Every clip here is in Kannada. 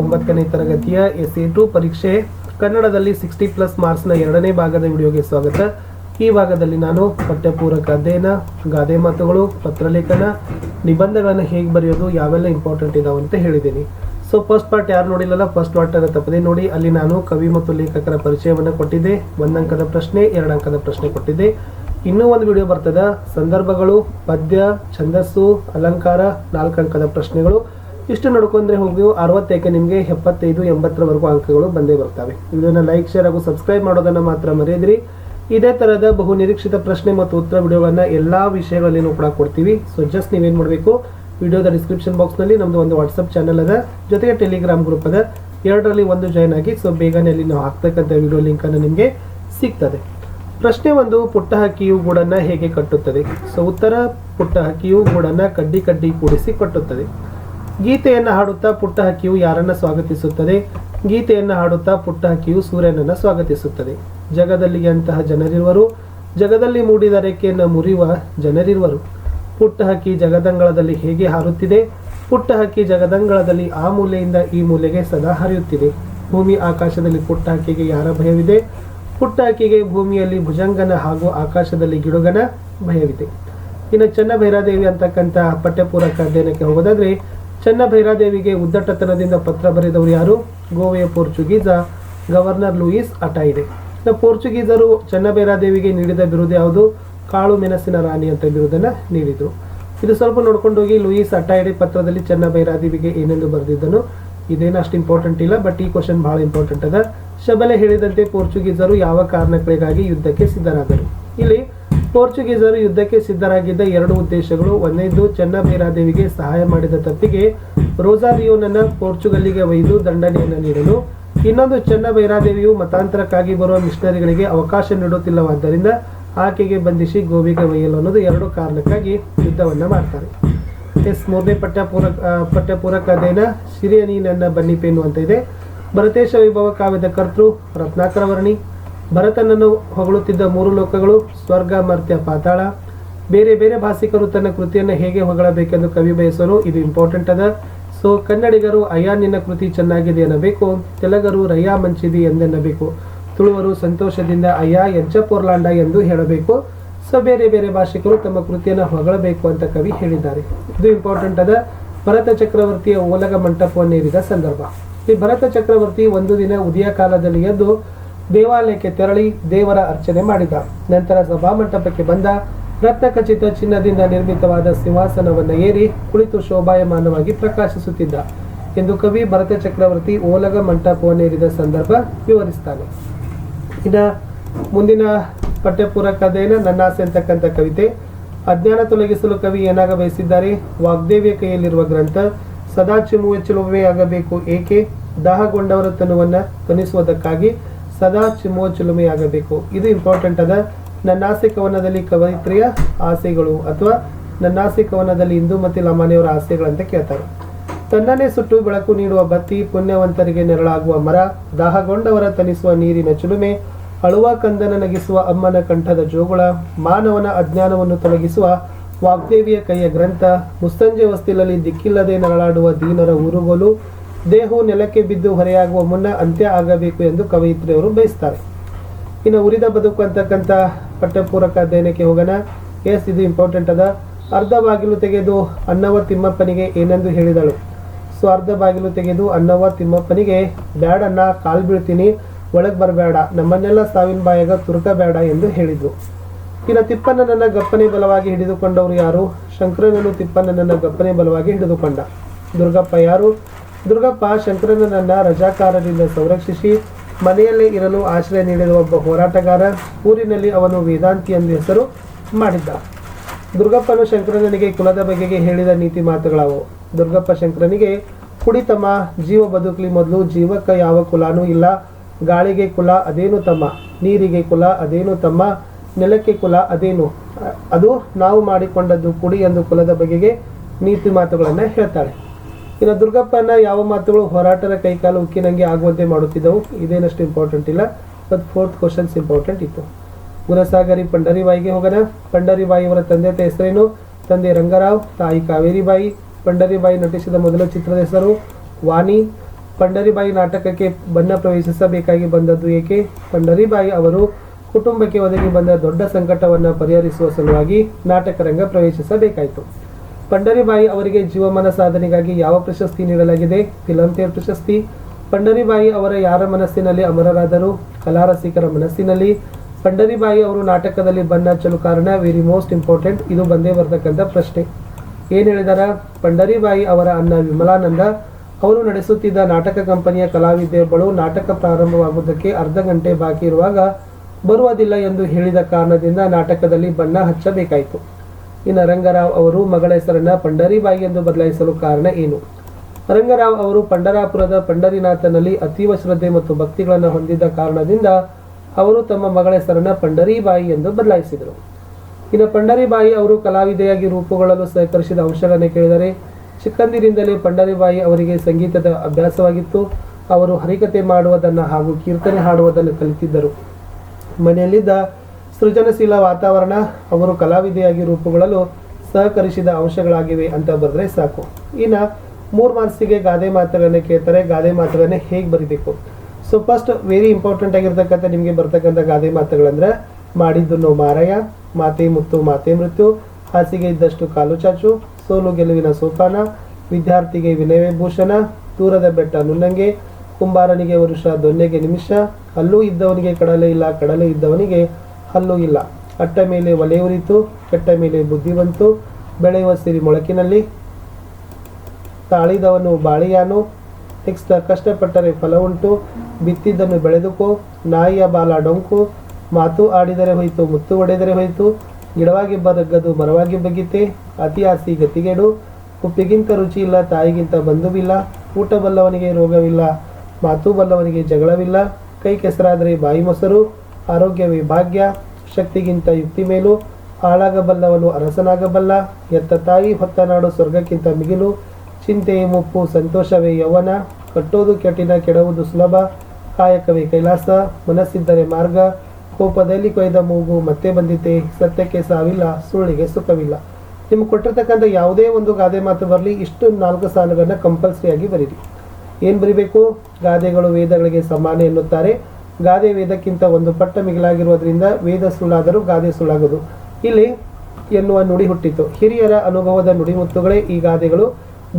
ಒಂಬತ್ತನೇ ತರಗತಿಯ ಎಸ್ ಎ ಟು ಪರೀಕ್ಷೆ ಕನ್ನಡದಲ್ಲಿ ಸಿಕ್ಸ್ಟಿ ಪ್ಲಸ್ ಮಾರ್ಕ್ಸ್ನ ಎರಡನೇ ಭಾಗದ ವಿಡಿಯೋಗೆ ಸ್ವಾಗತ. ಈ ಭಾಗದಲ್ಲಿ ನಾನು ಪಠ್ಯಪೂರಕ ಅಧ್ಯಯನ, ಗಾದೆ ಮಾತುಗಳು, ಪತ್ರಲೇಖನ, ನಿಬಂಧಗಳನ್ನು ಹೇಗೆ ಬರೆಯೋದು, ಯಾವೆಲ್ಲ ಇಂಪಾರ್ಟೆಂಟ್ ಇದಾವೆ ಅಂತ ಹೇಳಿದ್ದೀನಿ. ಸೊ ಫಸ್ಟ್ ಪಾರ್ಟ್ ಯಾರು ನೋಡಿಲ್ಲಲ್ಲ ಫಸ್ಟ್ ಪಾರ್ಟನ್ನು ತಪ್ಪದೆ ನೋಡಿ, ಅಲ್ಲಿ ನಾನು ಕವಿ ಮತ್ತು ಲೇಖಕರ ಪರಿಚಯವನ್ನು ಕೊಟ್ಟಿದ್ದೆ ಒಂದಂಕದ ಪ್ರಶ್ನೆ, ಎರಡು ಅಂಕದ ಪ್ರಶ್ನೆ ಕೊಟ್ಟಿದ್ದೆ. ಇನ್ನೂ ಒಂದು ವಿಡಿಯೋ ಬರ್ತದ, ಸಂದರ್ಭಗಳು, ಪದ್ಯ, ಛಂದಸ್ಸು, ಅಲಂಕಾರ, ನಾಲ್ಕು ಅಂಕದ ಪ್ರಶ್ನೆಗಳು. ಇಷ್ಟು ನೋಡ್ಕೊಂಡ್ರೆ ಹೋಗಿ ಅರವತ್ತಕ್ಕೆ ನಿಮಗೆ ಎಪ್ಪತ್ತೈದು, ಎಂಬತ್ತರವರೆಗೂ ಅಂಕಗಳು ಬಂದೇ ಬರ್ತವೆ. ವಿಡಿಯೋನ ಲೈಕ್ ಶೇರ್ ಹಾಗೂ ಸಬ್ಸ್ಕ್ರೈಬ್ ಮಾಡೋದನ್ನು ಮಾತ್ರ ಮರೆಯದಿರಿ. ಇದೇ ಥರದ ಬಹು ನಿರೀಕ್ಷಿತ ಪ್ರಶ್ನೆ ಮತ್ತು ಉತ್ತರ ವಿಡಿಯೋಗಳನ್ನು ಎಲ್ಲ ವಿಷಯಗಳಲ್ಲಿನೂ ಕೂಡ ಕೊಡ್ತೀವಿ. ಸೊ ಜಸ್ಟ್ ನೀವೇನು ಮಾಡಬೇಕು? ವಿಡಿಯೋದ ಡಿಸ್ಕ್ರಿಪ್ಷನ್ ಬಾಕ್ಸ್ನಲ್ಲಿ ನಮ್ಮದು ಒಂದು ವಾಟ್ಸಪ್ ಚಾನಲ್ ಅದ. ಜೊತೆಗೆ ಟೆಲಿಗ್ರಾಮ್ ಗ್ರೂಪ್ ಅದ. ಎರಡರಲ್ಲಿ ಒಂದು ಜಾಯ್ನ್ ಆಗಿ ಸೊ ಬೇಗನೆ ಅಲ್ಲಿ ನಾವು ಹಾಕ್ತಕ್ಕಂಥ ವಿಡಿಯೋ ಲಿಂಕನ್ನು ನಿಮಗೆ ಸಿಗ್ತದೆ. ಪ್ರಶ್ನೆ ಒಂದು, ಪುಟ್ಟ ಹಕ್ಕಿಯು ಗೂಡನ್ನು ಹೇಗೆ ಕಟ್ಟುತ್ತದೆ? ಸೊ ಉತ್ತರ, ಪುಟ್ಟ ಹಕ್ಕಿಯು ಗೂಡನ್ನು ಕಡ್ಡಿ ಕಡ್ಡಿ ಕೂಡಿಸಿ ಕಟ್ಟುತ್ತದೆ. ಗೀತೆಯನ್ನು ಹಾಡುತ್ತಾ ಪುಟ್ಟ ಹಕ್ಕಿಯು ಯಾರನ್ನ ಸ್ವಾಗತಿಸುತ್ತದೆ? ಗೀತೆಯನ್ನು ಹಾಡುತ್ತಾ ಪುಟ್ಟ ಹಕ್ಕಿಯು ಸೂರ್ಯನನ್ನು ಸ್ವಾಗತಿಸುತ್ತದೆ. ಜಗದಲ್ಲಿ ಅಂತಹ ಜನರಿರುವರು. ಜಗದಲ್ಲಿ ಮೂಡಿದ ರೇಖೆಯನ್ನು ಮುರಿಯುವ ಜನರಿರುವರು. ಪುಟ್ಟ ಹಕ್ಕಿ ಜಗದಂಗಳದಲ್ಲಿ ಹೇಗೆ ಹಾರುತ್ತಿದೆ? ಪುಟ್ಟ ಹಕ್ಕಿ ಜಗದಂಗಳದಲ್ಲಿ ಆ ಮೂಲೆಯಿಂದ ಈ ಮೂಲೆಗೆ ಸದಾ ಹರಿಯುತ್ತಿದೆ. ಭೂಮಿ ಆಕಾಶದಲ್ಲಿ ಪುಟ್ಟ ಹಕ್ಕಿಗೆ ಯಾರ ಭಯವಿದೆ? ಪುಟ್ಟ ಹಕ್ಕಿಗೆ ಭೂಮಿಯಲ್ಲಿ ಭುಜಂಗನ ಹಾಗೂ ಆಕಾಶದಲ್ಲಿ ಗಿಡುಗನ ಭಯವಿದೆ. ಇನ್ನು ಚನ್ನಭೈರಾದೇವಿ ಅಂತಕ್ಕಂತಹ ಪಠ್ಯಪೂರಕ ಅಧ್ಯಯನಕ್ಕೆ ಹೋಗೋದಾದ್ರೆ ಚನ್ನ ಭೈರಾದೇವಿಗೆ ಉದ್ದಟತನದಿಂದ ಪತ್ರ ಬರೆದವರು ಯಾರು? ಗೋವೆಯ ಪೋರ್ಚುಗೀಸ ಗವರ್ನರ್ ಲೂಯಿಸ್ ಅಟಾಯಿಡೆ. ಪೋರ್ಚುಗೀಸರು ಚೆನ್ನಭೈರಾದೇವಿಗೆ ನೀಡಿದ ಬಿರುದು ಯಾವುದು? ಕಾಳು ಮೆಣಸಿನ ರಾಣಿ ಅಂತ ಬಿರುದನ್ನು ನೀಡಿದರು. ಇದು ಸ್ವಲ್ಪ ನೋಡ್ಕೊಂಡು ಹೋಗಿ ಲೂಯಿಸ್ ಅಟಾಯ್ಡೆ ಪತ್ರದಲ್ಲಿ ಚನ್ನ ಭೈರಾದೇವಿಗೆ ಏನೆಂದು ಬರೆದಿದ್ದನು? ಇದೇನು ಅಷ್ಟು ಇಂಪಾರ್ಟೆಂಟ್ ಇಲ್ಲ ಬಟ್ ಈ ಕ್ವಶನ್ ಬಹಳ ಇಂಪಾರ್ಟೆಂಟ್ ಅದ. ಶಬಲೆ ಹೇಳಿದಂತೆ ಪೋರ್ಚುಗೀಸರು ಯಾವ ಕಾರಣಗಳಿಗಾಗಿ ಯುದ್ಧಕ್ಕೆ ಸಿದ್ಧರಾದರು? ಇಲ್ಲಿ ಪೋರ್ಚುಗೀಸರು ಯುದ್ಧಕ್ಕೆ ಸಿದ್ಧರಾಗಿದ್ದ ಎರಡು ಉದ್ದೇಶಗಳು ಒಂದೈದು ಚೆನ್ನಬೈರಾದೇವಿಗೆ ಸಹಾಯ ಮಾಡಿದ ತಪ್ಪಿಗೆ ರೋಸಾರಿಯೋನನ್ನ ಪೋರ್ಚುಗಲ್ಲಿಗೆ ಒಯ್ದು ದಂಡನೆಯನ್ನು ನೀಡಲು, ಇನ್ನೊಂದು ಚೆನ್ನಬೈರಾದೇವಿಯು ಮತಾಂತರಕ್ಕಾಗಿ ಬರುವ ಮಿಷನರಿಗಳಿಗೆ ಅವಕಾಶ ನೀಡುತ್ತಿಲ್ಲವಾದ್ದರಿಂದ ಆಕೆಗೆ ಬಂಧಿಸಿ ಗೋವಿಗೆ ಒಯ್ಯಲು ಅನ್ನೋದು ಎರಡು ಕಾರಣಕ್ಕಾಗಿ ಯುದ್ಧವನ್ನು ಮಾಡ್ತಾರೆ. ಎಸ್, ಮೂರನೇ ಪಠ್ಯಪೂರಕ ಪಠ್ಯ ಪಠ್ಯಪೂರಕ ಅಧ್ಯಯನ ಸಿರಿಯನಿ ನನ್ನ ಬನ್ನಿಪೇನು ಅಂತ ಇದೆ. ಭರತೇಶ ವೈಭವ ಕಾವ್ಯದ ಕರ್ತೃ ರತ್ನಾಕರ ವರ್ಣಿ ಭರತನನ್ನು ಹೊಗಳುತ್ತಿದ್ದ ಮೂರು ಲೋಕಗಳು, ಸ್ವರ್ಗ ಮರ್ತ್ಯ ಪಾತಾಳ. ಬೇರೆ ಬೇರೆ ಭಾಷಿಕರು ತನ್ನ ಕೃತಿಯನ್ನು ಹೇಗೆ ಹೊಗಳಬೇಕೆಂದು ಕವಿ ಬಯಸರು, ಇದು ಇಂಪಾರ್ಟೆಂಟ್ ಅದ. ಸೊ ಕನ್ನಡಿಗರು, ಅಯ್ಯ, ನಿನ್ನ ಕೃತಿ ಚೆನ್ನಾಗಿದೆ ಎನ್ನಬೇಕು ತೆಲಗರು ರಯ್ಯ ಮಂಚಿದಿ ಎಂದೆನ್ನಬೇಕು. ತುಳುವರು, ಸಂತೋಷದಿಂದ ಅಯ್ಯ ಎಂಚ ಪೋರ್ಲಾಂಡ ಎಂದು ಹೇಳಬೇಕು. ಸೊ ಬೇರೆ ಬೇರೆ ಭಾಷಿಕರು ತಮ್ಮ ಕೃತಿಯನ್ನು ಹೊಗಳಬೇಕು ಅಂತ ಕವಿ ಹೇಳಿದ್ದಾರೆ. ಇದು ಇಂಪಾರ್ಟೆಂಟ್ ಅದ. ಭರತ ಚಕ್ರವರ್ತಿಯ ಓಲಗ ಮಂಟಪವನ್ನೇರಿದ ಸಂದರ್ಭ. ಈ ಭರತ ಚಕ್ರವರ್ತಿ ಒಂದು ದಿನ ಉದಯ ಕಾಲದಲ್ಲಿ ಎದ್ದು ದೇವಾಲಯಕ್ಕೆ ತೆರಳಿ ದೇವರ ಅರ್ಚನೆ ಮಾಡಿದ. ನಂತರ ಸಭಾಮಂಟಪಕ್ಕೆ ಬಂದ ರತ್ನಖಚಿತ ಚಿನ್ನದಿಂದ ನಿರ್ಮಿತವಾದ ಸಿಂಹಾಸನವನ್ನು ಏರಿ ಕುಳಿತು ಶೋಭಾಯಮಾನವಾಗಿ ಪ್ರಕಾಶಿಸುತ್ತಿದ್ದ. ಎಂದು ಕವಿ ಭರತ ಚಕ್ರವರ್ತಿ ಓಲಗ ಮಂಟಪವನ್ನೇರಿದ ಸಂದರ್ಭ ವಿವರಿಸ್ತಾನೆ. ಇನ್ನ ಮುಂದಿನ ಪಠ್ಯಪೂರ್ವಕ ಅಧ್ಯಯನ ನನ್ನಾಸೆ ಅಂತಕ್ಕಂಥ ಕವಿತೆ. ಅಜ್ಞಾನ ತೊಲಗಿಸಲು ಕವಿ ಏನಾಗ ಬಯಸಿದ್ದಾರೆ? ವಾಗ್ದೇವಿಯ ಕೈಯಲ್ಲಿರುವ ಗ್ರಂಥ ಸದಾ ಚಿಮುವೆ ಚಿಲುಮೆ ಆಗಬೇಕು ಏಕೆ? ದಾಹಗೊಂಡವರ ತನುವನ್ನು ತಣಿಸುವುದಕ್ಕಾಗಿ ಸದಾ ಚಿಲುಮೆಯಾಗಬೇಕು. ಇದು ಇಂಪಾರ್ಟೆಂಟ್ ಅದ. ನನ್ನಾಸೆ ಕವನದಲ್ಲಿ ಕವಯಿತ್ರಿಯ ಆಸೆಗಳು ಅಥವಾ ನನ್ನಾಸೆ ಕವನದಲ್ಲಿ ಹಿಂದೂ ಮತ್ತು ಲಮಾನಿಯವರ ಆಸೆಗಳಂತ ಕೇಳ್ತಾರೆ. ತನ್ನನ್ನೇ ಸುಟ್ಟು ಬೆಳಕು ನೀಡುವ ಬತ್ತಿ ಪುಣ್ಯವಂತರಿಗೆ ನೆರಳಾಗುವ ಮರ, ದಾಹಗೊಂಡವರ ತನಿಸುವ ನೀರಿನ ಚಿಲುಮೆ, ಅಳುವ ಕಂದನ ನಗಿಸುವ ಅಮ್ಮನ ಕಂಠದ ಜೋಗುಳ, ಮಾನವನ ಅಜ್ಞಾನವನ್ನು ತೊಲಗಿಸುವ ವಾಗ್ದೇವಿಯ ಕೈಯ ಗ್ರಂಥ ಮುಸ್ತಂಜೆ ವಸ್ತಿಲಲ್ಲಿ ದಿಕ್ಕಿಲ್ಲದೆ ನರಳಾಡುವ ದೀನರ ಊರುಗೋಲು ದೇಹವು ನೆಲಕ್ಕೆ ಬಿದ್ದು ಹೊರೆಯಾಗುವ ಮುನ್ನ ಅಂತ್ಯ ಆಗಬೇಕು ಎಂದು ಕವಯಿತ್ರಿಯವರು ಬಯಸ್ತಾರೆ. ಇನ್ನು ಉರಿದ ಬದುಕು ಅಂತಕ್ಕಂಥ ಪಠ್ಯಪೂರಕ ಅಧ್ಯಯನಕ್ಕೆ ಹೋಗೋಣ. ಎಸ್, ಇದು ಇಂಪಾರ್ಟೆಂಟ್ ಅದ. ಅರ್ಧ ಬಾಗಿಲು ತೆಗೆದು ಅನ್ನವ ತಿಮ್ಮಪ್ಪನಿಗೆ ಏನೆಂದು ಹೇಳಿದಳು. ಸೊ, ಅರ್ಧ ಬಾಗಿಲು ತೆಗೆದು ಅನ್ನವ ತಿಮ್ಮಪ್ಪನಿಗೆ ಬ್ಯಾಡನ್ನ ಕಾಲು ಬೀಳ್ತೀನಿ. ಒಳಗೆ ಬರಬೇಡ ನಮ್ಮನ್ನೆಲ್ಲ ಸಾವಿನ ಬಾಯಾಗ ತುರುಕಬೇಡ ಎಂದು ಹೇಳಿದ್ರು. ಇನ್ನು ತಿಪ್ಪಣ್ಣನನ್ನ ಗಪ್ಪನೆ ಬಲವಾಗಿ ಹಿಡಿದುಕೊಂಡವರು ಯಾರು? ಶಂಕರನನ್ನು ತಿಪ್ಪಣ್ಣನನ್ನ ಗಪ್ಪನೆ ಬಲವಾಗಿ ಹಿಡಿದುಕೊಂಡ. ದುರ್ಗಪ್ಪ ಯಾರು? ದುರ್ಗಪ್ಪ ಶಂಕರನನ್ನ ರಜಾಕಾರರಿಂದ ಸಂರಕ್ಷಿಸಿ ಮನೆಯಲ್ಲೇ ಇರಲು ಆಶ್ರಯ ನೀಡಿದ ಒಬ್ಬ ಹೋರಾಟಗಾರ ಊರಿನಲ್ಲಿ ಅವನು ವೇದಾಂತಿ ಎಂದು ಹೆಸರು ಮಾಡಿದ್ದ. ದುರ್ಗಪ್ಪನು ಶಂಕರನಿಗೆ ಕುಲದ ಬಗೆಗೆ ಹೇಳಿದ ನೀತಿ ಮಾತುಗಳವು. ದುರ್ಗಪ್ಪ ಶಂಕರನಿಗೆ ಕುಡಿತಮ್ಮ ಜೀವ ಬದುಕಲಿ ಮೊದಲು, ಜೀವಕ್ಕೆ ಯಾವ ಕುಲಾನೂ ಇಲ್ಲ. ಗಾಳಿಗೆ ಕುಲ ಅದೇನು ತಮ್ಮ? ನೀರಿಗೆ ಕುಲ ಅದೇನು ತಮ್ಮ? ನೆಲಕ್ಕೆ ಕುಲ ಅದೇನು? ಅದು ನಾವು ಮಾಡಿಕೊಂಡದ್ದು ಕುಡಿ ಎಂದು ಕುಲದ ಬಗೆಗೆ ನೀತಿ ಮಾತುಗಳನ್ನು ಹೇಳ್ತಾಳೆ. ಇನ್ನು ದುರ್ಗಪ್ಪನ ಯಾವ ಮಾತುಗಳು ಹೋರಾಟದ ಕೈಕಾಲು ಉಕ್ಕಿನಂಗೆ ಆಗುವಂತೆ ಮಾಡುತ್ತಿದ್ದವು, ಇದೇನಷ್ಟು ಇಂಪಾರ್ಟೆಂಟ್ ಇಲ್ಲ. ಬಟ್ ಫೋರ್ತ್ ಕ್ವಶನ್ಸ್ ಇಂಪಾರ್ಟೆಂಟ್ ಇತ್ತು. ಗುಣಸಾಗರಿ ಪಂಡರಿಬಾಯಿಗೆ ಹೋಗೋಣ. ಪಂಡರಿಬಾಯಿ ಅವರ ತಂದೆ ಹೆಸರೇನು? ತಂದೆ ರಂಗರಾವ್, ತಾಯಿ ಕಾವೇರಿಬಾಯಿ. ಪಂಡರಿಬಾಯಿ ನಟಿಸಿದ ಮೊದಲ ಚಿತ್ರದ ಹೆಸರು ವಾಣಿ ಪಂಡರಿಬಾಯಿ ನಾಟಕಕ್ಕೆ ಬಣ್ಣ ಪ್ರವೇಶಿಸಬೇಕಾಗಿ ಬಂದದ್ದು ಏಕೆ? ಪಂಡರಿಬಾಯಿ ಅವರು ಕುಟುಂಬಕ್ಕೆ ಒದಗಿ ಬಂದ ದೊಡ್ಡ ಸಂಕಟವನ್ನು ಪರಿಹರಿಸುವ ಸಲುವಾಗಿ ನಾಟಕ ರಂಗ ಪ್ರವೇಶಿಸಬೇಕಾಯಿತು. ಪಂಡರಿಬಾಯಿ ಅವರಿಗೆ ಜೀವಮಾನ ಸಾಧನೆಗಾಗಿ ಯಾವ ಪ್ರಶಸ್ತಿ ನೀಡಲಾಗಿದೆ? ಫಿಲಂಫೇರ್ ಪ್ರಶಸ್ತಿ. ಪಂಡರಿಬಾಯಿ ಅವರ ಯಾರ ಮನಸ್ಸಿನಲ್ಲಿ ಅಮರರಾದರು? ಕಲಾರಸಿಕರ ಮನಸ್ಸಿನಲ್ಲಿ. ಪಂಡರಿಬಾಯಿ ಅವರು ನಾಟಕದಲ್ಲಿ ಬಣ್ಣ ಹಚ್ಚಲು ಕಾರಣ, ವೆರಿ ಮೋಸ್ಟ್ ಇಂಪಾರ್ಟೆಂಟ್, ಇದು ಬಂದೇ ಬರತಕ್ಕಂಥ ಪ್ರಶ್ನೆ. ಏನು ಹೇಳಿದಾರ? ಪಂಡರಿಬಾಯಿ ಅವರ ಅಣ್ಣ ವಿಮಲಾನಂದ. ಅವರು ನಡೆಸುತ್ತಿದ್ದ ನಾಟಕ ಕಂಪನಿಯ ಕಲಾವಿದೆಯೊಬ್ಬಳು ನಾಟಕ ಪ್ರಾರಂಭವಾಗುವುದಕ್ಕೆ ಅರ್ಧ ಗಂಟೆ ಬಾಕಿ ಇರುವಾಗ ಬರುವುದಿಲ್ಲ ಎಂದು ಹೇಳಿದ ಕಾರಣದಿಂದ ನಾಟಕದಲ್ಲಿ ಬಣ್ಣ ಹಚ್ಚಬೇಕಾಯಿತು. ಇನ್ನು ರಂಗರಾವ್ ಅವರು ಮಗಳ ಹೆಸರನ್ನು ಪಂಡರಿಬಾಯಿ ಎಂದು ಬದಲಾಯಿಸಲು ಕಾರಣ ಏನು? ರಂಗರಾವ್ ಅವರು ಪಂಡರಾಪುರದ ಪಂಡರಿನಾಥನಲ್ಲಿ ಅತೀವ ಶ್ರದ್ಧೆ ಮತ್ತು ಭಕ್ತಿಗಳನ್ನು ಹೊಂದಿದ್ದ ಕಾರಣದಿಂದ ಅವರು ತಮ್ಮ ಮಗಳ ಹೆಸರನ್ನು ಪಂಡರಿಬಾಯಿ ಎಂದು ಬದಲಾಯಿಸಿದರು. ಇನ್ನು ಪಂಡರಿಬಾಯಿ ಅವರು ಕಲಾವಿದೆಯಾಗಿ ರೂಪುಗೊಳ್ಳಲು ಸಹಕರಿಸಿದ ಅಂಶಗಳನ್ನು ಕೇಳಿದರೆ, ಚಿಕ್ಕಂದಿನಿಂದಲೇ ಪಂಡರಿಬಾಯಿ ಅವರಿಗೆ ಸಂಗೀತದ ಅಭ್ಯಾಸವಾಗಿತ್ತು. ಅವರು ಹರಿಕತೆ ಮಾಡುವುದನ್ನು ಹಾಗೂ ಕೀರ್ತನೆ ಹಾಡುವುದನ್ನು ಕಲಿತಿದ್ದರು. ಮನೆಯಲ್ಲಿದ್ದ ಸೃಜನಶೀಲ ವಾತಾವರಣ ಅವರು ಕಲಾವಿದೆಯಾಗಿ ರೂಪುಗೊಳ್ಳಲು ಸಹಕರಿಸಿದ ಅಂಶಗಳಾಗಿವೆ ಅಂತ ಬರೆದ್ರೆ ಸಾಕು. ಇನ್ನು ಮೂರು ಮಾರ್ಕ್ಸಿಗೆ ಗಾದೆ ಮಾತುಗಳನ್ನ ಕೇಳ್ತಾರೆ. ಗಾದೆ ಮಾತುಗಳನ್ನ ಹೇಗೆ ಬರಿಬೇಕು? ಸೊ ಫಸ್ಟ್ ವೆರಿ ಇಂಪಾರ್ಟೆಂಟ್ ಆಗಿರ್ತಕ್ಕಂಥ ನಿಮಗೆ ಬರ್ತಕ್ಕಂಥ ಗಾದೆ ಮಾತುಗಳಂದ್ರೆ ಮಾಡಿದ್ದು ನೋ ಮಾರಯ್ಯ, ಮಾತೆ ಮುತ್ತು ಮಾತೆ ಮೃತ್ಯು, ಹಾಸಿಗೆ ಇದ್ದಷ್ಟು ಕಾಲು ಚಾಚು, ಸೋಲು ಗೆಲುವಿನ ಸೋಪಾನ, ವಿದ್ಯಾರ್ಥಿಗೆ ವಿನಯವೇ ಭೂಷಣ, ದೂರದ ಬೆಟ್ಟ ನುಣ್ಣಂಗೆ, ಕುಂಬಾರನಿಗೆ ವರುಷ ದೊನ್ನೆಗೆ ನಿಮಿಷ, ಅಲ್ಲೂ ಇದ್ದವನಿಗೆ ಕಡಲೆ ಇಲ್ಲ, ಕಡಲೆ ಇದ್ದವನಿಗೆ ಹಲ್ಲು ಇಲ್ಲ. ಅಟ್ಟ ಮೇಲೆ ಒಲೆ ಉರಿತು, ಕೆಟ್ಟ ಮೇಲೆ ಬುದ್ಧಿ ಬಂತು. ಬೆಳೆಯುವ ಸಿರಿ ಮೊಳಕಿನಲ್ಲಿ ತಾಳಿದವನು ಬಾಳಿಯಾನು. ನೆಕ್ಸ್ಟ್ ಕಷ್ಟಪಟ್ಟರೆ ಫಲ ಉಂಟು. ಬಿತ್ತಿದ್ದನ್ನು ಬೆಳೆದುಕೋ, ನಾಯಿಯ ಬಾಲ ಡೊಂಕು. ಮಾತು ಆಡಿದರೆ ಹೋಯಿತು, ಮುತ್ತು ಒಡೆದರೆ ಹೋಯಿತು. ಗಿಡವಾಗಿ ಬರಗದು ಮರವಾಗಿ ಬಗ್ಗಿತೆ. ಅತಿ ಆಸಿ ಗತಿಗೇಡು. ಉಪ್ಪಿಗಿಂತ ರುಚಿ ಇಲ್ಲ, ತಾಯಿಗಿಂತ ಬಂಧುವಿಲ್ಲ. ಊಟ ಬಲ್ಲವನಿಗೆ ರೋಗವಿಲ್ಲ, ಮಾತು ಬಲ್ಲವನಿಗೆ ಜಗಳವಿಲ್ಲ. ಕೈ ಕೆಸರಾದರೆ ಬಾಯಿ ಮೊಸರು. ಆರೋಗ್ಯವೇ ಭಾಗ್ಯ, ಶಕ್ತಿಗಿಂತ ಯುಕ್ತಿ ಮೇಲು, ಹಾಳಾಗಬಲ್ಲವನು ಅರಸನಾಗಬಲ್ಲ, ಎತ್ತ ತಾಯಿ ಹೊತ್ತ ನಾಡು ಸ್ವರ್ಗಕ್ಕಿಂತ ಮಿಗಿಲು, ಚಿಂತೆ ಮುಪ್ಪು ಸಂತೋಷವೇ ಯೌವನ, ಕಟ್ಟೋದು ಕೆಟ್ಟಿನ ಕೆಡುವುದು ಸುಲಭ, ಕಾಯಕವೇ ಕೈಲಾಸ, ಮನಸ್ಸಿದ್ದರೆ ಮಾರ್ಗ, ಕೋಪದಲ್ಲಿ ಕೊಯ್ದ ಮೂಗು ಮತ್ತೆ ಬಂದಿತೆ, ಸತ್ಯಕ್ಕೆ ಸಾವಿಲ್ಲ, ಸುಳ್ಳಿಗೆ ಸುಖವಿಲ್ಲ. ನಿಮ್ಗೆ ಕೊಟ್ಟಿರ್ತಕ್ಕಂಥ ಯಾವುದೇ ಒಂದು ಗಾದೆ ಮಾತು ಬರಲಿ, ಇಷ್ಟು ನಾಲ್ಕು ಸಾಲುಗಳನ್ನು ಕಂಪಲ್ಸರಿಯಾಗಿ ಬರೀರಿ. ಏನು ಬರಿಬೇಕು? ಗಾದೆಗಳು ವೇದಗಳಿಗೆ ಸಮಾನ ಎನ್ನುತ್ತಾರೆ. ಗಾದೆ ವೇದಕ್ಕಿಂತ ಒಂದು ಪಟ್ಟ ಮಿಗಿಲಾಗಿರುವುದರಿಂದ ವೇದ ಸುಳ್ಳಾದರೂ ಗಾದೆ ಸುಳ್ಳಾಗದು ಇಲ್ಲಿ ಎನ್ನುವ ನುಡಿ ಹುಟ್ಟಿತು. ಹಿರಿಯರ ಅನುಭವದ ನುಡಿಮುತ್ತುಗಳೇ ಈ ಗಾದೆಗಳು.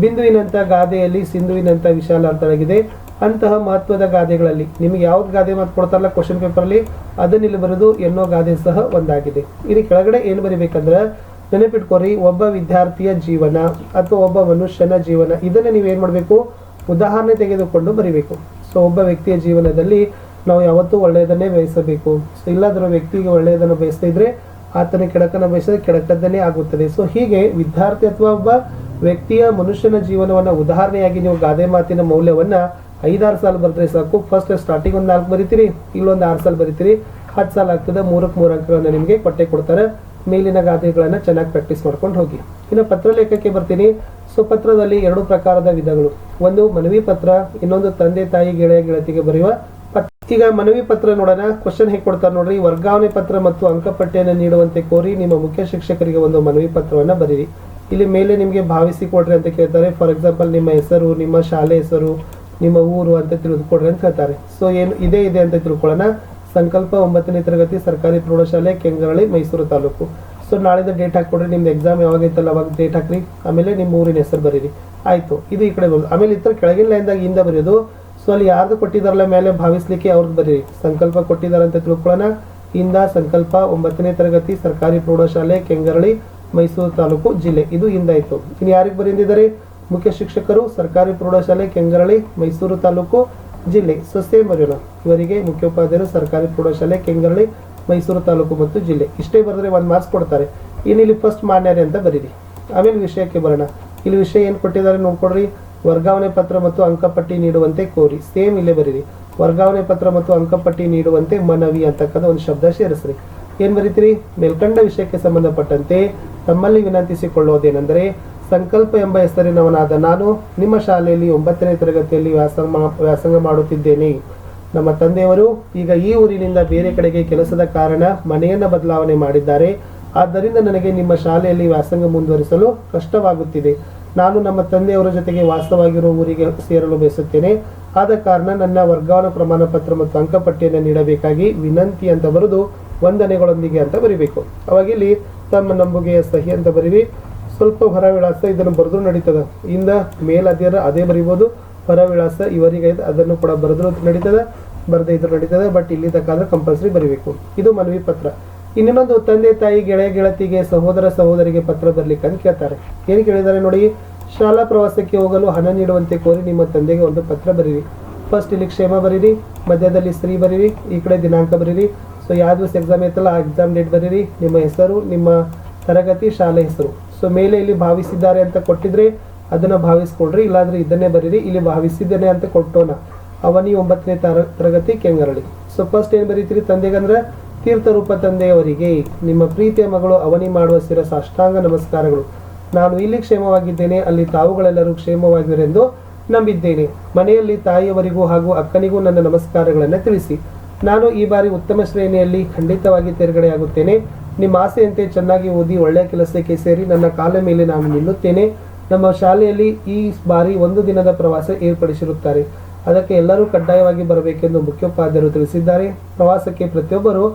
ಬಿಂದುವಿನಂಥ ಗಾದೆಯಲ್ಲಿ ಸಿಂಧುವಿನಂಥ ವಿಶಾಲ ಅರ್ಥವಾಗಿದೆ ಅಂತಹ ಮಹತ್ವದ ಗಾದೆಗಳಲ್ಲಿ ನಿಮಗೆ ಯಾವ್ದು ಗಾದೆ ಮಾತು ಕೊಡ್ತಾರಲ್ಲ ಕ್ವಶನ್ ಪೇಪರಲ್ಲಿ ಅದನ್ನ ಇಲ್ಲಿ ಬರೆದು ಎನ್ನೋ ಗಾದೆ ಸಹ ಒಂದಾಗಿದೆ. ಇಲ್ಲಿ ಕೆಳಗಡೆ ಏನು ಬರಿಬೇಕಂದ್ರೆ ನೆನಪಿಟ್ಕೋರಿ, ಒಬ್ಬ ವಿದ್ಯಾರ್ಥಿಯ ಜೀವನ ಅಥವಾ ಒಬ್ಬ ಮನುಷ್ಯನ ಜೀವನ. ಇದನ್ನ ನೀವು ಏನು ಮಾಡಬೇಕು? ಉದಾಹರಣೆ ತೆಗೆದುಕೊಂಡು ಬರಿಬೇಕು. ಸೊ ಒಬ್ಬ ವ್ಯಕ್ತಿಯ ಜೀವನದಲ್ಲಿ ನಾವು ಯಾವತ್ತೂ ಒಳ್ಳೆಯದನ್ನೇ ಬಯಸಬೇಕು. ಸೊ ಇಲ್ಲಾದರೂ ವ್ಯಕ್ತಿಗೆ ಒಳ್ಳೆಯದನ್ನು ಬಯಸ್ತಾ ಇದ್ರೆ ಆತನ ಕೆಡಕನ್ನು ಬಯಸಿದ್ರೆ ಕೆಡಕದ್ದನ್ನೇ ಆಗುತ್ತದೆ. ಸೊ ಹೀಗೆ ವಿದ್ಯಾರ್ಥಿ ಅಥವಾ ಒಬ್ಬ ವ್ಯಕ್ತಿಯ ಮನುಷ್ಯನ ಜೀವನವನ್ನ ಉದಾಹರಣೆಯಾಗಿ ನೀವು ಗಾದೆ ಮಾತಿನ ಮೌಲ್ಯವನ್ನ ಐದಾರು ಸಾಲ ಬರೆದ್ರೆ ಸಾಕು. ಫಸ್ಟ್ ಸ್ಟಾರ್ಟಿಂಗ್ ಒಂದು ನಾಲ್ಕು ಬರಿತೀರಿ, ಇಲ್ಲೊಂದು ಆರು ಸಾಲ ಬರಿತೀರಿ. ಹತ್ತು ಸಾಲ ಆಗ್ತದೆ ಮೂರಕ್ಕೆ ಮೂರು ಅಂಕಗಳನ್ನು ನಿಮಗೆ ಕೊಟ್ಟೆ ಕೊಡ್ತಾರೆ. ಮೇಲಿನ ಗಾದೆಗಳನ್ನ ಚೆನ್ನಾಗಿ ಪ್ರಾಕ್ಟೀಸ್ ಮಾಡ್ಕೊಂಡು ಹೋಗಿ. ಇನ್ನು ಪತ್ರಲೇಖಕ್ಕೆ ಬರ್ತೀನಿ. ಸೊ ಪತ್ರದಲ್ಲಿ ಎರಡು ಪ್ರಕಾರದ ವಿಧಗಳು. ಒಂದು ಮನವಿ ಪತ್ರ, ಇನ್ನೊಂದು ತಂದೆ ತಾಯಿ ಗೆಳೆಯ ಗೆಳತಿಗೆ ಬರೆಯುವ ಈಗ ಮನವಿ ಪತ್ರ ನೋಡೋಣ. ಕ್ವಶನ್ ಹೇಗೆ ಕೊಡ್ತಾರೆ ನೋಡ್ರಿ. ವರ್ಗಾವಣೆ ಪತ್ರ ಮತ್ತು ಅಂಕಪಟ್ಟಿಯನ್ನು ನೀಡುವಂತೆ ಕೋರಿ ನಿಮ್ಮ ಮುಖ್ಯ ಶಿಕ್ಷಕರಿಗೆ ಒಂದು ಮನವಿ ಪತ್ರವನ್ನು ಬರೀರಿ. ಇಲ್ಲಿ ಮೇಲೆ ನಿಮಗೆ ಭಾವಿಸಿ ಕೊಡ್ರಿ ಅಂತ ಕೇಳ್ತಾರೆ. ಫಾರ್ ಎಕ್ಸಾಂಪಲ್ ನಿಮ್ಮ ಹೆಸರು, ನಿಮ್ಮ ಶಾಲೆ ಹೆಸರು, ನಿಮ್ಮ ಊರು ಅಂತ ತಿಳಿದುಕೊಡ್ರಿ ಅಂತ ಹೇಳ್ತಾರೆ. ಸೊ ಏನು ಇದೇ ಇದೆ ಅಂತ ತಿಳ್ಕೊಳ್ಳೋಣ. ಸಂಕಲ್ಪ ಒಂಬತ್ತನೇ ತರಗತಿ ಸರ್ಕಾರಿ ಪ್ರೌಢಶಾಲೆ ಕೆಂಗರಳಿ ಮೈಸೂರು ತಾಲೂಕು. ಸೊ ನಾಳೆದ ಡೇಟ್ ಹಾಕ್ಕೊಡ್ರಿ. ನಿಮ್ದು ಎಕ್ಸಾಮ್ ಯಾವಾಗ ಐತಲ್ಲ ಅವಾಗ ಡೇಟ್ ಹಾಕ್ರಿ. ಆಮೇಲೆ ನಿಮ್ಮ ಊರಿನ ಹೆಸರು ಬರೀರಿ. ಆಯ್ತು. ಇದು ಈ ಕಡೆ ಬರೋದು. ಆಮೇಲೆ ಇತರ ಕೆಳಗಿನ ಲೈನ್ದಾಗ ಇಂದ ಬರೆಯೋದು ಸೊ ಅಲ್ಲಿ ಯಾರ್ದು ಕೊಟ್ಟಿದಾರಲ್ಲ ಮೇಲೆ ಭಾವಿಸ್ಲಿಕ್ಕೆ ಅವ್ರದ್ದು ಬರೀರಿ ಸಂಕಲ್ಪ ಕೊಟ್ಟಿದ್ದಾರೆ ಅಂತ ತಿಳ್ಕೊಳ್ಳೋಣ. ಇಂದ ಸಂಕಲ್ಪ ಒಂಬತ್ತನೇ ತರಗತಿ ಸರ್ಕಾರಿ ಪ್ರೌಢಶಾಲೆ, ಕೆಂಗರಳಿ, ಮೈಸೂರು ತಾಲೂಕು ಜಿಲ್ಲೆ. ಇದು ಇಂದಾಯ್ತು ಇನ್ನು ಯಾರಿಗೆ ಬರೆದಿದ್ದಾರೆ ಮುಖ್ಯ ಶಿಕ್ಷಕರು, ಸರ್ಕಾರಿ ಪ್ರೌಢಶಾಲೆ, ಕೆಂಗರಳಿ, ಮೈಸೂರು ತಾಲೂಕು ಜಿಲ್ಲೆ. ಸೊ ಸೇಮ್ ಬರೆಯೋಣ ಇವರಿಗೆ ಮುಖ್ಯೋಪಾಧ್ಯಾಯರು ಸರ್ಕಾರಿ ಪ್ರೌಢಶಾಲೆ, ಕೆಂಗರಳಿ, ಮೈಸೂರು ತಾಲೂಕು ಮತ್ತು ಜಿಲ್ಲೆ. ಇಷ್ಟೇ ಬರೆದ್ರೆ ಒಂದು ಮಾರ್ಕ್ಸ್ ಕೊಡ್ತಾರೆ. ಇನ್ನು ಇಲ್ಲಿ ಫಸ್ಟ್ ಮಾನ್ಯರೇ ಅಂತ ಬರೀರಿ. ಆಮೇಲೆ ವಿಷಯಕ್ಕೆ ಬರೋಣ. ಇಲ್ಲಿ ವಿಷಯ ಏನು ಕೊಟ್ಟಿದ್ದಾರೆ ನೋಡ್ಕೊಡ್ರಿ. ವರ್ಗಾವಣೆ ಪತ್ರ ಮತ್ತು ಅಂಕಪಟ್ಟಿ ನೀಡುವಂತೆ ಕೋರಿ. ಸೇಮ್ ಇಲ್ಲೇ ಬರೀರಿ. ವರ್ಗಾವಣೆ ಪತ್ರ ಮತ್ತು ಅಂಕಪಟ್ಟಿ ನೀಡುವಂತೆ ಮನವಿ ಅಂತಕ್ಕಂಥ ಒಂದು ಶಬ್ದ ಸೇರಿಸ್ರಿ. ಏನ್ ಬರೀತೀರಿ? ಮೇಲ್ಕಂಡ ವಿಷಯಕ್ಕೆ ಸಂಬಂಧಪಟ್ಟಂತೆ ತಮ್ಮಲ್ಲಿ ವಿನಂತಿಸಿಕೊಳ್ಳುವುದೇನೆಂದರೆ ಸಂಕಲ್ಪ ಎಂಬ ಹೆಸರಿನವನಾದ ನಾನು ನಿಮ್ಮ ಶಾಲೆಯಲ್ಲಿ ಒಂಬತ್ತನೇ ತರಗತಿಯಲ್ಲಿ ವ್ಯಾಸಂಗ ವ್ಯಾಸಂಗ ಮಾಡುತ್ತಿದ್ದೇನೆ. ನಮ್ಮ ತಂದೆಯವರು ಈಗ ಈ ಊರಿನಿಂದ ಬೇರೆ ಕಡೆಗೆ ಕೆಲಸದ ಕಾರಣ ಮನೆಯನ್ನ ಬದಲಾವಣೆ ಮಾಡಿದ್ದಾರೆ. ಆದ್ದರಿಂದ ನನಗೆ ನಿಮ್ಮ ಶಾಲೆಯಲ್ಲಿ ವ್ಯಾಸಂಗ ಮುಂದುವರಿಸಲು ಕಷ್ಟವಾಗುತ್ತಿದೆ. ನಾನು ನಮ್ಮ ತಂದೆಯವರ ಜೊತೆಗೆ ವಾಸ್ತವಾಗಿರುವ ಊರಿಗೆ ಸೇರಲು ಬಯಸುತ್ತೇನೆ. ಆದ ಕಾರಣ ನನ್ನ ವರ್ಗಾವಣೆ ಪ್ರಮಾಣ ಪತ್ರ ಮತ್ತು ಅಂಕಪಟ್ಟಿಯನ್ನು ನೀಡಬೇಕಾಗಿ ವಿನಂತಿ ಅಂತ ಬರೆದು ವಂದನೆಗಳೊಂದಿಗೆ ಅಂತ ಬರಿಬೇಕು. ಅವಾಗ ಇಲ್ಲಿ ತಮ್ಮ ನಂಬುಗೆಯ ಸಹಿ ಅಂತ ಬರೀರಿ ಸ್ವಲ್ಪ ಹೊರ ವಿಳಾಸ ಇದನ್ನು ಬರೆದು ನಡೀತದ. ಇಂದ ಮೇಲದ್ಯರ ಅದೇ ಬರಿಬೋದು. ಹೊರ ವಿಳಾಸ ಇವರಿಗೆ ಅದನ್ನು ಕೂಡ ಬರೆದ್ರು ನಡೀತದೆ. ಬರದೇ ಇದ್ರು ನಡೀತದೆ, ಬಟ್ ಇಲ್ಲಿ ತಕ್ಕಾದ್ರೆ ಕಂಪಲ್ಸರಿ ಬರಿಬೇಕು. ಇದು ಮನವಿ ಪತ್ರ. ಇನ್ನೊಂದು ತಂದೆ ತಾಯಿ ಗೆಳೆಯ ಗೆಳತಿಗೆ ಸಹೋದರ ಸಹೋದರಿಗೆ ಪತ್ರ ಬರ್ಲಿಕ್ಕೆ ಅಂತ ಕೇಳ್ತಾರೆ. ಏನು ಕೇಳಿದ್ದಾರೆ ನೋಡಿ, ಶಾಲಾ ಪ್ರವಾಸಕ್ಕೆ ಹೋಗಲು ಹಣ ನೀಡುವಂತೆ ಕೋರಿ ನಿಮ್ಮ ತಂದೆಗೆ ಒಂದು ಪತ್ರ ಬರೀರಿ. ಫಸ್ಟ್ ಇಲ್ಲಿ ಕ್ಷೇಮ ಬರೀರಿ, ಮಧ್ಯದಲ್ಲಿ ಸ್ತ್ರೀ ಬರೀರಿ, ಈ ಕಡೆ ದಿನಾಂಕ ಬರೀರಿ. ಸೊ ಯಾವ ದಿವಸ ಎಕ್ಸಾಮ್ ಐತಲ್ಲ ಆ ಎಕ್ಸಾಮ್ ಡೇಟ್ ಬರೀರಿ. ನಿಮ್ಮ ಹೆಸರು, ನಿಮ್ಮ ತರಗತಿ, ಶಾಲೆ ಹೆಸರು. ಸೊ ಮೇಲೆ ಇಲ್ಲಿ ಭಾವಿಸಿದ್ದಾರೆ ಅಂತ ಕೊಟ್ಟಿದ್ರೆ ಅದನ್ನ ಭಾವಿಸ್ಕೊಳ್ರಿ. ಇಲ್ಲಾಂದ್ರೆ ಇದನ್ನೇ ಬರೀರಿ. ಇಲ್ಲಿ ಭಾವಿಸಿದ್ದೇನೆ ಅಂತ ಕೊಟ್ಟೋಣ. ಅವನಿ ಒಂಬತ್ತನೇ ತರ, ತರಗತಿ ಕೆಂಗರಳಿ. ಸೊ ಫಸ್ಟ್ ಏನು ಬರೀತೀರಿ ತಂದೆಗಂದ್ರೆ ತೀರ್ಥರೂಪ ತಂದೆಯವರಿಗೆ ನಿಮ್ಮ ಪ್ರೀತಿಯ ಮಗಳು ಅವನಿ ಮಾಡುವ ಸ್ಥಿರ ಸಾಷ್ಟಾಂಗ ನಮಸ್ಕಾರಗಳು. ನಾನು ಇಲ್ಲಿ ಕ್ಷೇಮವಾಗಿದ್ದೇನೆ, ಅಲ್ಲಿ ತಾವುಗಳೆಲ್ಲರೂ ಕ್ಷೇಮವಾಗಿರೆಂದು ನಂಬಿದ್ದೇನೆ. ಮನೆಯಲ್ಲಿ ತಾಯಿಯವರಿಗೂ ಹಾಗೂ ಅಕ್ಕನಿಗೂ ನನ್ನ ನಮಸ್ಕಾರಗಳನ್ನು ತಿಳಿಸಿ. ನಾನು ಈ ಬಾರಿ ಉತ್ತಮ ಶ್ರೇಣಿಯಲ್ಲಿ ಖಂಡಿತವಾಗಿ ತೇರ್ಗಡೆಯಾಗುತ್ತೇನೆ. ನಿಮ್ಮ ಆಸೆಯಂತೆ ಚೆನ್ನಾಗಿ ಓದಿ ಒಳ್ಳೆಯ ಕೆಲಸಕ್ಕೆ ಸೇರಿ ನನ್ನ ಕಾಲ ಮೇಲೆ ನಾನು ನಿಲ್ಲುತ್ತೇನೆ. ನಮ್ಮ ಶಾಲೆಯಲ್ಲಿ ಈ ಬಾರಿ ಒಂದು ದಿನದ ಪ್ರವಾಸ ಏರ್ಪಡಿಸಿರುತ್ತಾರೆ. ಅದಕ್ಕೆ ಎಲ್ಲರೂ ಕಡ್ಡಾಯವಾಗಿ ಬರಬೇಕೆಂದು ಮುಖ್ಯೋಪಾಧ್ಯಾಯರು ತಿಳಿಸಿದ್ದಾರೆ. ಪ್ರವಾಸಕ್ಕೆ ಪ್ರತಿಯೊಬ್ಬರು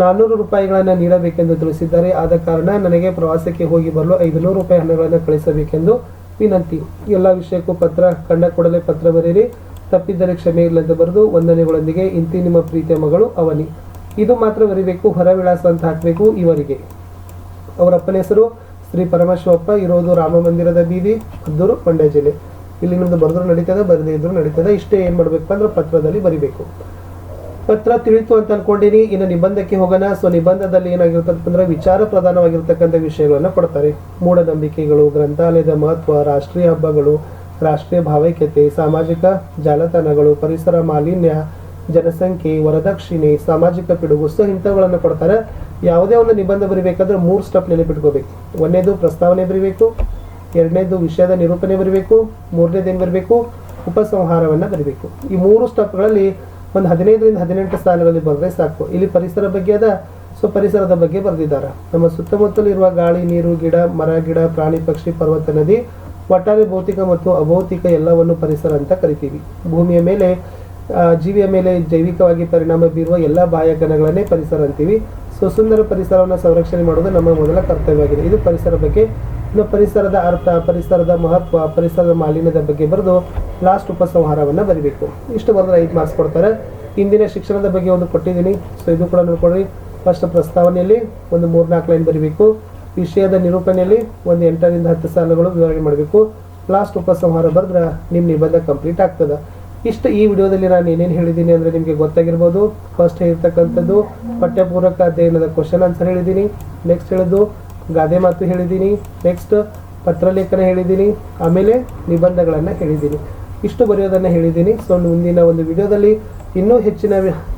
ನಾನ್ನೂರು ರೂಪಾಯಿಗಳನ್ನು ನೀಡಬೇಕೆಂದು ತಿಳಿಸಿದ್ದಾರೆ. ಆದ ಕಾರಣ ನನಗೆ ಪ್ರವಾಸಕ್ಕೆ ಹೋಗಿ ಬರಲು ಐದುನೂರು ರೂಪಾಯಿ ಹಣಗಳನ್ನು ಕಳಿಸಬೇಕೆಂದು ವಿನಂತಿ. ಎಲ್ಲ ವಿಷಯಕ್ಕೂ ಪತ್ರ, ಕಂಡ ಕೂಡಲೇ ಪತ್ರ ಬರೆಯಿರಿ. ತಪ್ಪಿದ್ದರೆ ಕ್ಷಮೆ ಇಲ್ಲದೆ ಬರೆದು ವಂದನೆಗಳೊಂದಿಗೆ ಇಂತಿ ನಿಮ್ಮ ಪ್ರೀತಿಯ ಮಗಳು ಅವನಿ. ಇದು ಮಾತ್ರ ಬರಿಬೇಕು, ಹೊರ ವಿಳಾಸ ಅಂತ ಹಾಕಬೇಕು ಇವರಿಗೆ ಅವರ ಅಪ್ಪನ ಹೆಸರು ಶ್ರೀ ಪರಮಶಿವಪ್ಪ, ಇರೋದು ರಾಮ ಮಂದಿರದ ಬೀದಿ ಮದ್ದೂರು ಮಂಡ್ಯ ಜಿಲ್ಲೆ. ಇಲ್ಲಿ ನಿಮ್ದು ಬರೆದ್ರು ನಡೀತದೆ, ಬರದೇ ಇದ್ರು ನಡೀತದೆ, ಇಷ್ಟೇ ಏನು ಮಾಡಬೇಕು ಅಂದ್ರೆ ಪತ್ರದಲ್ಲಿ ಬರಿಬೇಕು. ಪತ್ರ ತಿಳಿತು ಅಂತ ಅನ್ಕೊಂಡಿನಿ, ಇನ್ನು ನಿಬಂಧಕ್ಕೆ ಹೋಗೋಣ. ಸೊ ನಿಬಂಧದಲ್ಲಿ ಏನಾಗಿರ್ತದೆ ಅಂದ್ರೆ ವಿಚಾರ ಪ್ರಧಾನವಾಗಿರ್ತಕ್ಕಂಥ ವಿಷಯಗಳನ್ನು ಕೊಡ್ತಾರೆ. ಮೂಢನಂಬಿಕೆಗಳು, ಗ್ರಂಥಾಲಯದ ಮಹತ್ವ, ರಾಷ್ಟ್ರೀಯ ಹಬ್ಬಗಳು, ರಾಷ್ಟ್ರೀಯ ಭಾವೈಕ್ಯತೆ, ಸಾಮಾಜಿಕ ಜಾಲತಾಣಗಳು, ಪರಿಸರ ಮಾಲಿನ್ಯ, ಜನಸಂಖ್ಯೆ, ವರದಕ್ಷಿಣೆ, ಸಾಮಾಜಿಕ ಪಿಡುಗು, ಸೊ ಇಂಥವುಗಳನ್ನು ಕೊಡ್ತಾರೆ. ಯಾವುದೇ ಒಂದು ನಿಬಂಧ ಬರಿಬೇಕಾದ್ರೆ ಮೂರು ಸ್ಟೆಪ್ ನೆನಪಿಟ್ಕೋಬೇಕು ಒಂದನೇದು ಪ್ರಸ್ತಾವನೆ ಬರೀಬೇಕು, ಎರಡನೇದು ವಿಷಯದ ನಿರೂಪಣೆ ಬರೀಬೇಕು, ಮೂರನೇದು ಏನು ಬರಬೇಕು, ಉಪಸಂಹಾರವನ್ನು ಬರಿಬೇಕು. ಈ ಮೂರು ಸ್ಟೆಪ್ಗಳಲ್ಲಿ ಒಂದು ಹದಿನೈದರಿಂದ ಹದಿನೆಂಟು ಸಾಲುಗಳಲ್ಲಿ ಬರೆದ್ರೆ ಸಾಕು. ಇಲ್ಲಿ ಪರಿಸರ ಬಗ್ಗೆ ಅದ, ಸೊ ಪರಿಸರದ ಬಗ್ಗೆ ಬರೆದಿದ್ದಾರೆ. ನಮ್ಮ ಸುತ್ತಮುತ್ತಲು ಇರುವ ಗಾಳಿ, ನೀರು, ಗಿಡ, ಮರ, ಗಿಡ, ಪ್ರಾಣಿ, ಪಕ್ಷಿ, ಪರ್ವತ, ನದಿ, ಒಟ್ಟಾರೆ ಭೌತಿಕ ಮತ್ತು ಅಭೌತಿಕ ಎಲ್ಲವನ್ನು ಪರಿಸರ ಅಂತ ಕರಿತೀವಿ. ಭೂಮಿಯ ಮೇಲೆ ಜೀವಿಯ ಮೇಲೆ ಜೈವಿಕವಾಗಿ ಪರಿಣಾಮ ಬೀರುವ ಎಲ್ಲ ಬಾಹ್ಯಕಣಗಳನ್ನೇ ಪರಿಸರ ಅಂತೀವಿ. ಸೊ ಸುಂದರ ಪರಿಸರವನ್ನು ಸಂರಕ್ಷಣೆ ಮಾಡುವುದು ನಮ್ಮ ಮೊದಲ ಕರ್ತವ್ಯವಾಗಿದೆ. ಇದು ಪರಿಸರ ಬಗ್ಗೆ ಇನ್ನು ಪರಿಸರದ ಅರ್ಥ, ಪರಿಸರದ ಮಹತ್ವ, ಪರಿಸರದ ಮಾಲಿನ್ಯದ ಬಗ್ಗೆ ಬರೆದು ಲಾಸ್ಟ್ ಉಪಸಂಹಾರವನ್ನು ಬರಿಬೇಕು. ಇಷ್ಟು ಬರೆದ್ರೆ ಐದು ಮಾರ್ಕ್ಸ್ ಕೊಡ್ತಾರೆ. ಇಂದಿನ ಶಿಕ್ಷಣದ ಬಗ್ಗೆ ಒಂದು ಕೊಟ್ಟಿದ್ದೀನಿ. ಸೊ ಇದು ಕೂಡ ನೋಡ್ಕೊಳ್ಳಿ. ಫಸ್ಟ್ ಪ್ರಸ್ತಾವನೆಯಲ್ಲಿ ಒಂದು ಮೂರ್ನಾಲ್ಕು ಲೈನ್ ಬರಿಬೇಕು. ವಿಷಯದ ನಿರೂಪಣೆಯಲ್ಲಿ ಒಂದು ಎಂಟರಿಂದ ಹತ್ತು ಸಾಲುಗಳು ವಿವರಣೆ ಮಾಡಬೇಕು. ಲಾಸ್ಟ್ ಉಪಸಂಹಾರ ಬರೆದ್ರೆ ನಿಮ್ಮ ನಿಬಂಧ ಕಂಪ್ಲೀಟ್ ಆಗ್ತದೆ. ಇಷ್ಟು ಈ ವಿಡಿಯೋದಲ್ಲಿ ನಾನು ಏನೇನು ಹೇಳಿದ್ದೀನಿ ಅಂದರೆ ನಿಮಗೆ ಗೊತ್ತಾಗಿರ್ಬೋದು. ಫಸ್ಟ್ ಹೇಳಿರ್ತಕ್ಕಂಥದ್ದು ಪಠ್ಯಪೂರ್ವಕ ಅಧ್ಯಯನದ ಕ್ವಶನ್ ಆನ್ಸರ್ ಹೇಳಿದ್ದೀನಿ. ನೆಕ್ಸ್ಟ್ ಹೇಳಿದ್ದು ಗಾದೆ ಮಾತು ಹೇಳಿದ್ದೀನಿ. ನೆಕ್ಸ್ಟ್ ಪತ್ರಲೇಖನ ಹೇಳಿದ್ದೀನಿ. ಆಮೇಲೆ ನಿಬಂಧಗಳನ್ನು ಹೇಳಿದ್ದೀನಿ. ಇಷ್ಟು ಬರೆಯೋದನ್ನು ಹೇಳಿದ್ದೀನಿ. ಸೊ ಮುಂದಿನ ಒಂದು ವಿಡಿಯೋದಲ್ಲಿ ಇನ್ನೂ ಹೆಚ್ಚಿನ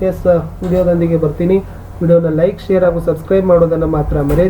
ಎಸ್, ವಿಡಿಯೋದೊಂದಿಗೆ ಬರ್ತೀನಿ. ವಿಡಿಯೋನ ಲೈಕ್ ಶೇರ್ ಹಾಗೂ ಸಬ್ಸ್ಕ್ರೈಬ್ ಮಾಡೋದನ್ನು ಮಾತ್ರ ಮರೆಯದಿ